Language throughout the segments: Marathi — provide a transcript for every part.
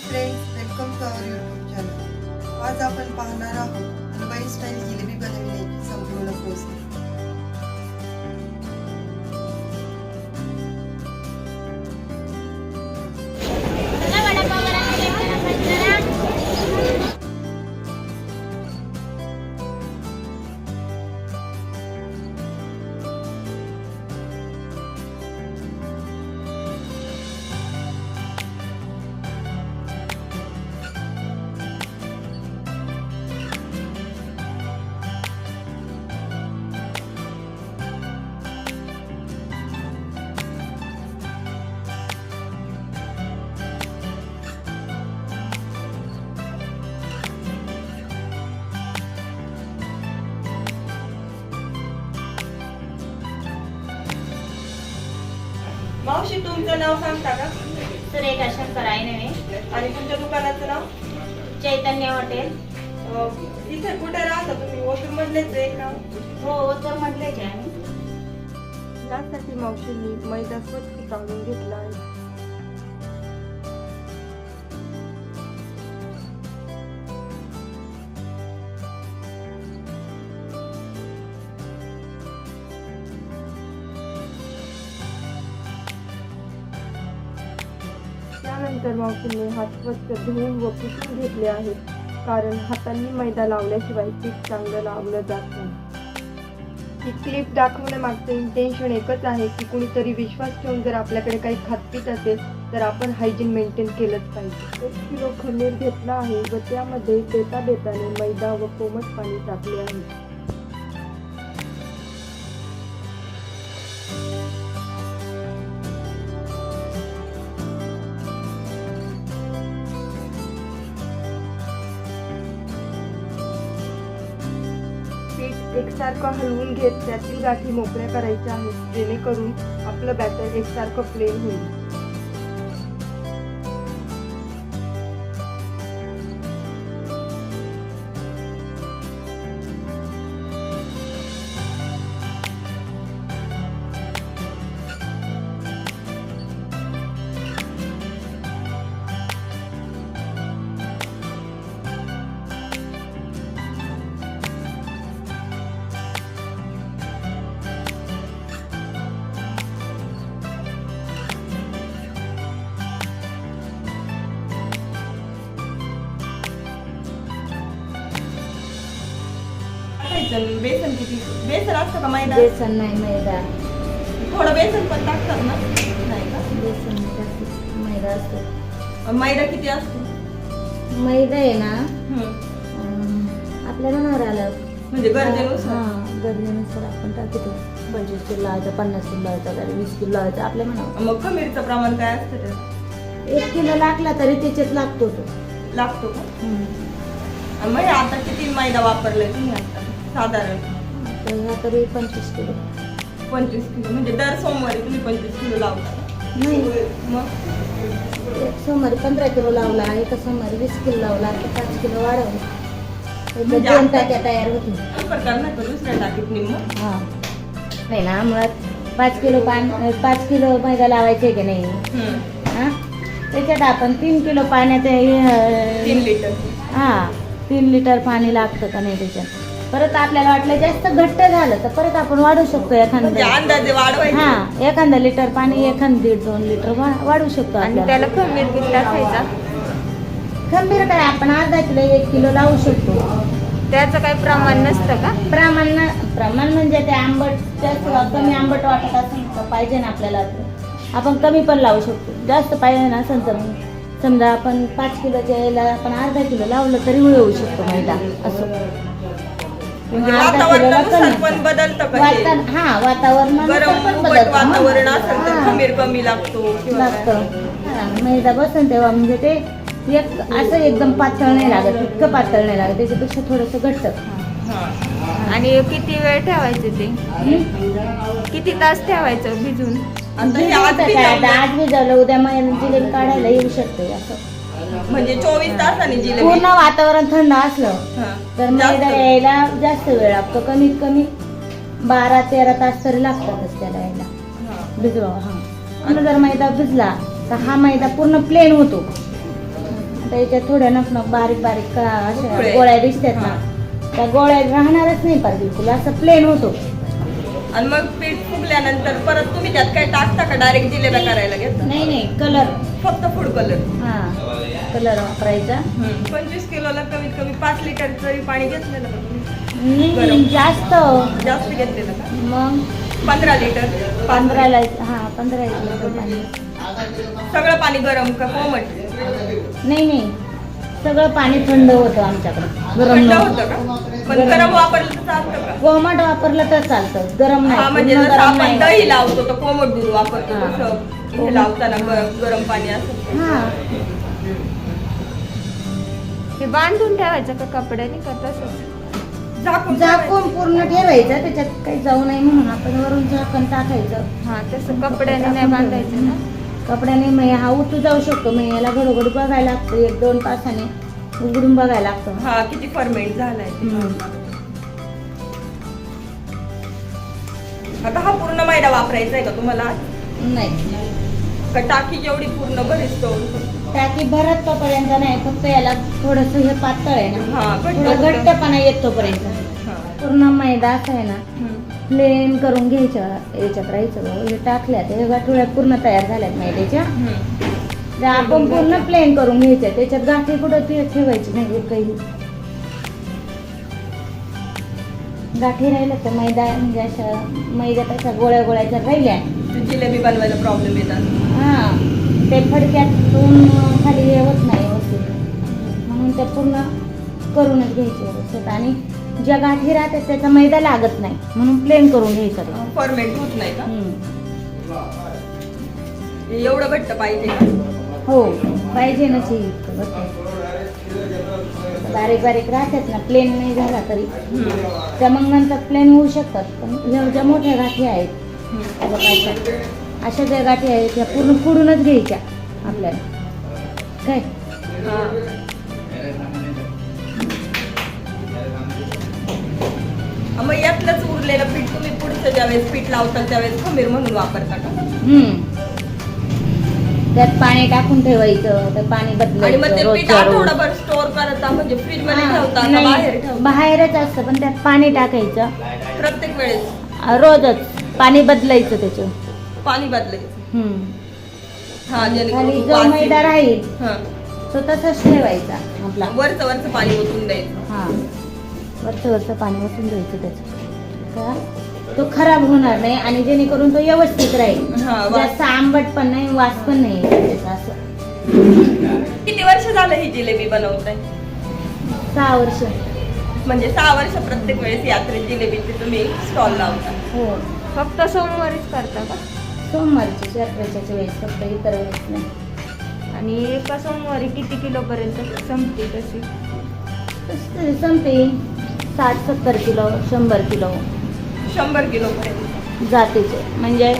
Friends welcome to our YouTube channel आज आपण पाहणार आहोत मुंबई स्टाईल जिलेबी बनवण्याची संपूर्ण प्रोसेस तुमचं नाव सांगता का? सुरेखा शंकर आहे नव्हे. आणि तुमच्या दुकानाचं नाव? चैतन्य हॉटेल. अं, इथे कुठे राहता तुम्ही? ओटूर मधलेच आहे का हो तर म्हटले की आम्ही. त्यासाठी मावशींनी मैदा स्वच्छ काढून घेतला आहे त्यानंतर हात स्वच्छ धुवून व पुसून घेतले आहेत. कारण हातांनी मैदा लावल्याशिवाय पीठ चांगलं लावलं जात नाही. ही क्लिप दाखवण्यामागचं इंटेन्शन एकच आहे की कुणीतरी विश्वास ठेवून जर आपल्याकडे काही खातपीत असेल तर आपण हायजीन मेंटेन केलंच पाहिजे. एक किलो खमीर घेतला आहे व त्यामध्ये देता देताने मैदा व कोमट पाणी टाकले आहे. एकसारखं हलवून घेत त्यातील गाठी मोकळ्या करायच्या आहेत जेणेकरून आपलं बॅटर एकसारखं प्लेन होईल. टाकायचं बेसन किती? बेसन असतं का मैदा? बेसन नाही मैदा. थोडं बेसन पण टाकतात ना? नाही का? बेसन नाही टाकत. मैदा असतो. मैदा किती असतो? मैदा आहे ना? हम्म. अं, आपल्या मनावर आलं. म्हणजे गरजेनुसार. हा गरजेनुसार आपण टाकतो. पंचवीस किलो लावायचं पन्नास किलो लावायचं काही वीस किलो लावायचं आपल्या मनावर. मग खमीरचं प्रमाण काय असतं त्यात? एक किलो लागला तरी त्याच्यात लागतो तो. लागतो का? आणि मग हे आता किती मैदा वापरलाय तुम्ही आता? साधारण. तर तरी पंचवीस किलो. पंचवीस किलो. म्हणजे दर सोमवारी तुम्ही पंचवीस किलो लावता. का? नाही. मग? एक सोमवारी पंधरा किलो लावला एका सोमवारी वीस किलो लावला आता पाच किलो वाढवला. म्हणजे दोन टाक्या तयार होतील. प्रकार नाही का? दुसऱ्या टाकीत निम्म? हा. नाही ना मुळात पाच किलो पान पाच किलो मैदा लावायचे की नाही. हा? त्याच्यात आपण तीन किलो पाण्यात तीन लिटर. हा तीन लिटर पाणी लागतं का नाही त्याच्यात? परत आपल्याला वाटलं जास्त घट्ट झालं तर परत आपण वाढू शकतो म्हणजे एखादं अंदाजे वाढवायचे. हा एखादं लिटर पाणी एखादं दीड दोन लिटर वाढू शकतो आणि त्याला खमीर किती टाकायचा. खंबीर काय आपण अर्धा किलो एक किलो लावू शकतो. त्याचं काही प्रमाण नसतं का? प्रमाण प्रमाण म्हणजे ते आंबट जास्त कमी आंबट वाटत असेल पाहिजे ना आपल्याला. आपण कमी पण लावू शकतो. जास्त पाहिजे ना असेल तर मग. समजा आपण पाच किलोच्या याला आपण अर्धा किलो लावलं तरी मिळवू शकतो मैदा असं. म्हणजे. पण बदलतं हा वातावरण गरम उबट वातावरण असेल तर खमीर कमी लागतो किंवा काय. लागतं हा, मैदा बसन तेव्हा म्हणजे ते एक असं एकदम पातळ नाही लागत इतकं पातळ नाही लागत त्याच्यापेक्षा थोडंसं घट्ट हा. आणि किती वेळ ठेवायचं ते? किती तास ठेवायचं भिजून आता हे आज आता भिजवलं उद्या जिलेबी काढायला येऊ शकते असं म्हणजे चोवीस तासाने जिलेबी. पूर्ण वातावरण थंड असलं हा. तर जास्त. मैदा यायला जास्त वेळ लागतो. कमीत कमी बारा तेरा तास तरी लागतातच त्याला यायला हा. भिजवा हा. आणि जर मैदा भिजला तर हा मैदा पूर्ण प्लेन होतो. आता याच्यात थोड्या नकनक बारीक बारीक का अशा. गोळ्या दिसतात ना. त्या गोळ्या राहणारच नाही पार बिलकुल. असं प्लेन होतो. आणि मग पीठ फुगल्यानंतर परत तुम्ही त्यात काय टाकता का डायरेक्ट जिलेब्या करायला घेता. नाही नाही कलर फक्त फूड कलर हा कलर वापरायचा. पंचवीस किलोला कमीत कमी पाच लिटर तरी पाणी घेतलेलं का तुम्ही? नाही. जास्त. जास्त घेतलेलं का? मग? पंधरा लिटर. पंधराला हा पंधरा लिटर पाणी. सगळं पाणी गरम का कोमट? नाही नाही. सगळं पाणी थंड होतं आमच्याकडे. गरम थंड नव्हतं. होतं का? पण गरम. गरम वापरलं तर चालतं का? कोमट वापरलं तर चालतं. गरम नाही. हा म्हणजे पूर्ण जसं गरम आपण नाही. दही लावतो तर कोमट दूध वापरतो हा. तसं. लावताना ग- गरम पाणी हा. हे बांधून ठेवायचं का कपड्याने का तसंच. झाकून झाकून पूर्ण ठेवायचं. त्याच्यात काही जाऊ नये म्हणून आपण वरून झाकण टाकायचं. हा तसं कपड्याने नाही बांधायचं ना? कपड्याने मग हा उतू जाऊ शकतो. मग याला घडोघडी बघायला लागतं. एक दोन तासाने उघडून बघायला लागतं. हा किती फर्मेंट झालाय. ते. आता हा पूर्ण मैदा वापरायचा आहे का तुम्हाला? नाही. का टाकी जेवढी पूर्ण भरीस तो टाकी भरत तोपर्यंत नाही. फक्त याला थोडस हे पातळ आहे ना. हा घट्ट थोडं. घट्टपणा येत तोपर्यंत. हा. पूर्ण मैदा असं आहे ना. प्लेन करून घ्यायचं याच्यात राहायचं हे टाकल्यात हे गाठोड्या पूर्ण तयार झाल्यात मैद्याच्या. त्या आपण पूर्ण प्लेन करून घ्यायच्या. त्याच्यात गाठी कुठं ती ठेवायची नाही काही. गाठी राहिल्या तर मैदा म्हणजे अशा मैद्यात अशा गोळ्या गोळ्याच्या राहिल्या ते जिलेबी बनवायला प्रॉब्लेम येतात. हा ते फडक्यातून खाली हे होत नाही व्यवस्थित. म्हणून ते पूर्ण करूनच घ्यायचे व्यवस्थित. आणि ज्या गाठी राहतात त्याचा मैदा लागत नाही म्हणून प्लेन करून घ्यायचं ते. फर्मेंट होत नाही का हम्म. एवढं घट्ट पाहिजे का? हो पाहिजे ना इतकं घट्ट. बारीक बारीक राहतात ना प्लेन नाही झाला तरी हम्म. त्या मग नंतर प्लेन होऊ शकतात पण ह्या ज्या मोठ्या गाठी आहेत हम्म. त्या बघा अशा अशा ज्या गाठी आहेत त्या पूर्ण फोडूनच घ्यायच्या आपल्याला काय हा. मग यातलंच उरलेलं पीठ तुम्ही पुढचं ज्यावेळेस पीठ लावताल त्यावेळेस खमीर म्हणून वापरता का? हम्म. त्यात पाणी टाकून ठेवायचं ते पाणी आणि मग ते बदलायचं पीठ रोजच्या रोज. आठवडाभर स्टोर करता म्हणजे फ्रीजमध्ये हा, ठेवता का नाही, बाहेर ठेवता? बाहेरच असतं पण त्यात पाणी टाकायचं. प्रत्येक वेळेस? आ, रोजच. पाणी बदलायचं त्याचं पाणी बदलायचं. हम्म. हा जेणेकरून जो मैदा. राहील. तो तसाच ठेवायचा आपला. वरचं वरचं पाणी ओतून द्यायचं. हा. वरचं वरचं पाणी ओतून द्यायचं त्याचं. का? तो खराब होणार नाही आणि जेणेकरून तो व्यवस्थित राहील. हा, जास्त आंबट पण नाही वास पण नाही असं. किती वर्ष झालं ही जिलेबी बनवताय? सहा वर्ष. म्हणजे सहा वर्ष प्रत्येक वेळेस यात्रेत जिलेबीचे तुम्ही स्टॉल लावता. हो. फक्त सोमवारीच करता का? सोमवारची यात्रेच्या वेळेस फक्त इतर वेळेस नाही. आणि एका सोमवारी किती किलो पर्यंत संपते तशी? तसं संपे साठ सत्तर किलो शंभर किलो. शंभर किलो जातीचे. म्हणजे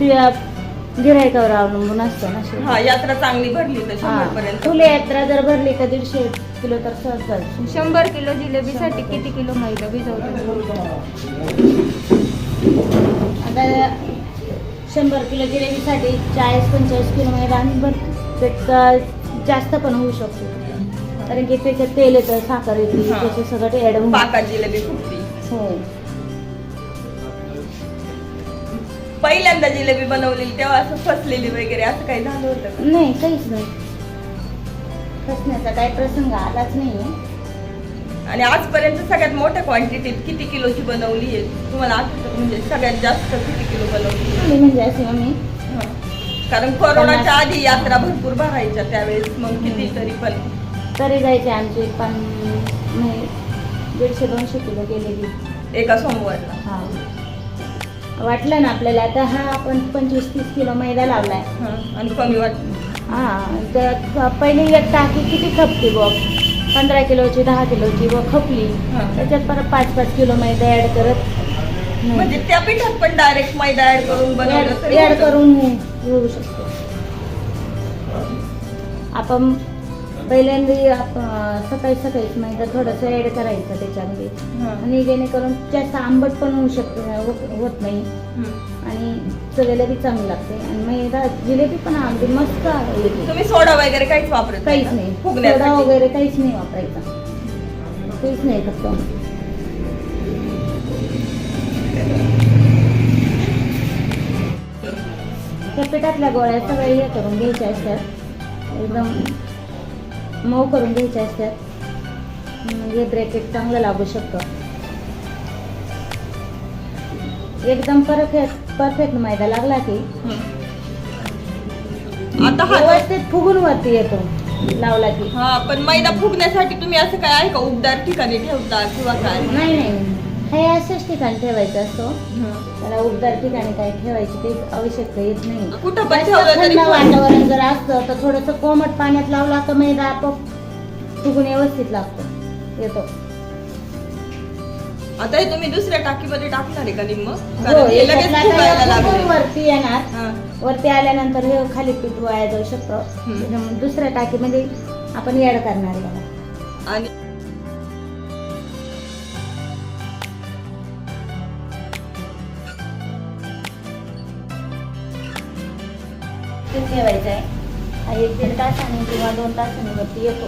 तुझ्या गिरायकावर अवलंबून असतं ना शेवटी. हा यात्रा चांगली भरली तर हा. शंभर पर्यंत. फुले यात्रा जर भरली का दीडशे किलो तर सहज. शंभर किलो जिलेबीसाठी किती किलो मैदा भिजवतो? आता शंभर किलो जिलेबीसाठी चाळीस पंचेचाळीस किलो मैदा आम्ही भरतो त्याचा जास्त पण होऊ शकतो. कारण की त्याच्यात तेल येतं साखर येते हा. सगळं ऍड होऊन पाकात जिलेबी हो. पहिल्यांदा जिलेबी बनवलेली तेव्हा असं फसलेली वगैरे असं काही झालं होतं का? नाही काहीच नाही. फसण्याचा काही प्रसंग आलाच नाही. आणि आजपर्यंत सगळ्यात मोठ्या क्वांटिटीत किती किलोची बनवली आहे? तुम्हाला आठवतं म्हणजे सगळ्यात जास्त किती किलो बनवली आम्ही म्हणजे असे आम्ही. हा. कारण कोरोनाच्या आधी यात्रा भरपूर भरायच्या त्यावेळेस मग किती तरी पण. तरी जायचे आमचे पण नाही दीडशे दोनशे किलो गेलेली. एका सोमवारला. हा. वाटलं ना आपल्याला आता हा आपण पंचवीस तीस किलो मैदा लावलाय. हा. आणि कमी वाटत हा तर पहिली एक टाकी किती खपली बघ पंधरा किलोची दहा किलोची व खपली. हा. त्याच्यात परत पाच पाच किलो मैदा ऍड करत म्हणजे त्या पिठात पण डायरेक्ट मैदा ऍड करून बनवलं तरी ऍड होतं. करून होऊ शकतो. आपण पहिल्यांदा आप- सकाळी सकाळीच मैदा थोडंसं ऍड करायचं त्याच्यामध्ये. हा. आणि जेणेकरून जास्त आंबट पण होऊ शकतो होत होत नाही. हम्म. आणि चवीला बी चांगली लागते. आणि मैदा जिलेबी पण अगदी मस्त आहे. तुम्ही सोडा वगैरे काहीच वापरत काहीच का? नाही. सोडा फुगण्यासाठी वगैरे काहीच नाही वापरायचा. काहीच नाही फक्त. त्या पिठातल्या गोळ्या सगळ्या हे करून घ्यायच्या असतात. एकदम मऊ करून घ्यायच्या असतात. म्हणजे ब्रेकेट चांगलं लागू शकतं. एकदम परफेक्ट परफेक्ट मैदा लागला की. हं. आता हा व्यवस्थित फुगून वरती येतो लावला की. हा पण मैदा फुगण्यासाठी तुम्ही असं काय आहे का? उबदार ठिकाणी ठेवता किंवा काय? नाही नाही. हे अशाच ठिकाणी ठेवायचं असतो. त्याला उबदार ठिकाणी काही ठेवायची काही आवश्यकता येत नाही. कुठं पण जास्त ठेवलं तरी थंड वातावरण जर असतं तर थोडस कोमट पाण्यात लावला तर मैदा आपोआप फुगून व्यवस्थित लागतो. येतो. आता हे तुम्ही दुसऱ्या टाकीमध्ये टाकणार आहे का हो, कारण हे लगेच याच्यातला फुगायला आता फुगून लागले. वरती येणार. वरती आल्यानंतर हे खाली पीठ वाया जाऊ शकतं. हम्म. दुसऱ्या टाकीमध्ये आपण ऍड करणार आहे. याला. आणि ते ठेवायचं आहे एक दीड तासाने किंवा दोन तासाने वरती येतो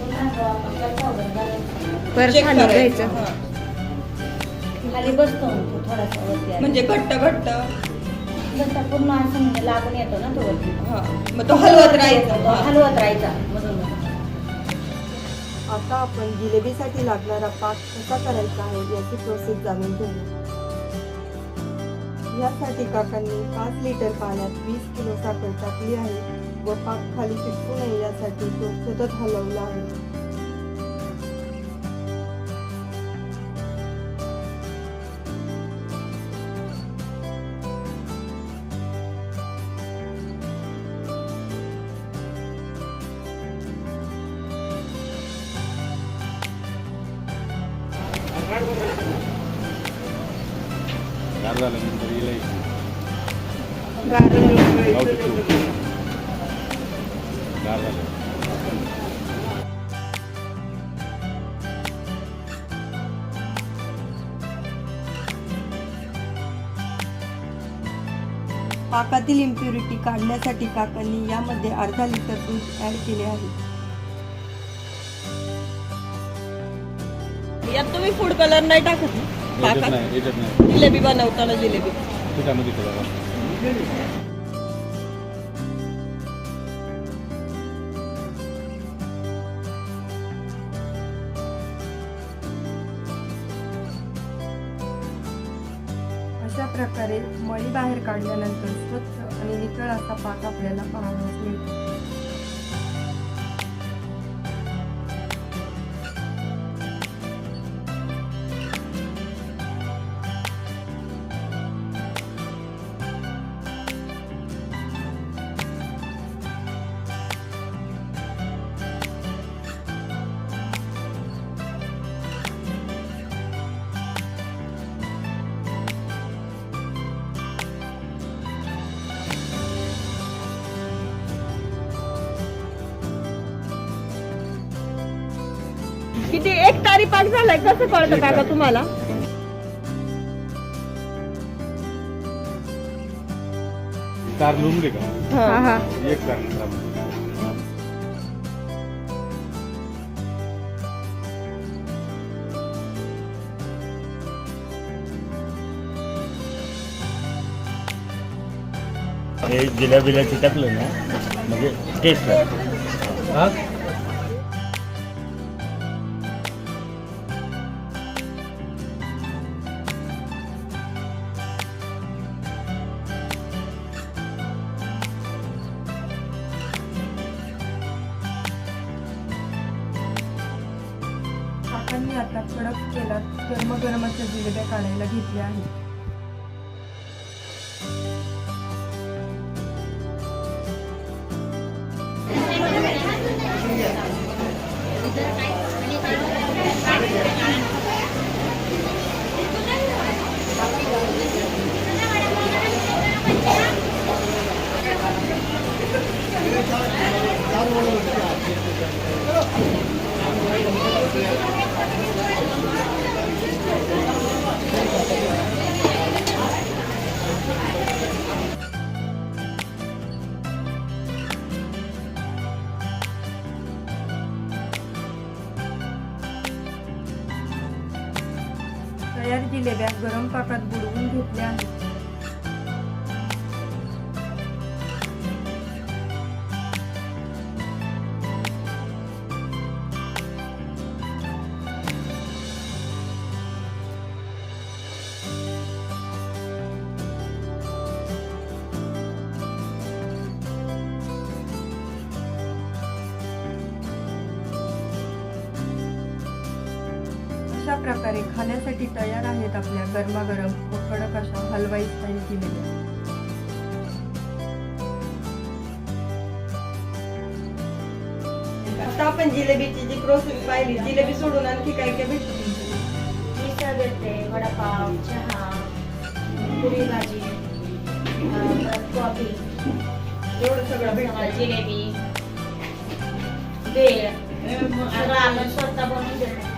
आपण घालायचा. परत खाली करायचं. घ्यायचं हा. खाली बसतो मग तो थोडासा वरती आला. म्हणजे घट्ट घट्ट जसा पूर्ण असं म्हणजे लागून येतो ना तो वरती हा मग तो हलवत राहायचा तो हा. हलवत राहायचा मधून मधून. आता आपण जिलेबीसाठी लागणारा पाक कसा करायचा आहे याची प्रोसेस जाणून घेऊ यासाठी काकांनी पाच लिटर पाण्यात वीस किलो साखर टाकली आहे व पाक खाली चिटकू नये यासाठी तो सतत हलवला आहे. पाकातील इम्प्युरिटी काढण्यासाठी काकांनी यामध्ये अर्धा लिटर दूध ऍड केले आहे. यात तुम्ही फूड कलर नाही टाकत पाकात जिलेबी बनवताना जिलेबी. प्रकारे मळी बाहेर काढल्यानंतर स्वच्छ आणि नितळ असा पाक आपल्याला पाहायला मिळतो. पाक झालाय. कसं कळतं काका. तुम्हाला? तार लिहून दे का? हा. हा एक नंतर हे जिलेबीला चिटकलं ना म्हणजे टेस्ट हा? काकांनी आता कडक केला गरम अशा जिलेब्या काढायला घेतल्या आहेत. प्रकारे खाण्यासाठी तयार आहेत आपल्या गरमागरम व कडक अशा हलवाई स्टाईल जिलेब्या आता आपण जिलेबीची जी प्रोसेस पाहिली जिलेबी सोडून आणखी काय काय भेटतं? मिसळ भेटते वडापाव चहा पुरी भाजी कॉफी. एवढं सगळं भेटतं. जिलेबी भेळ. सगळं आपण स्वतः बनवून देतो.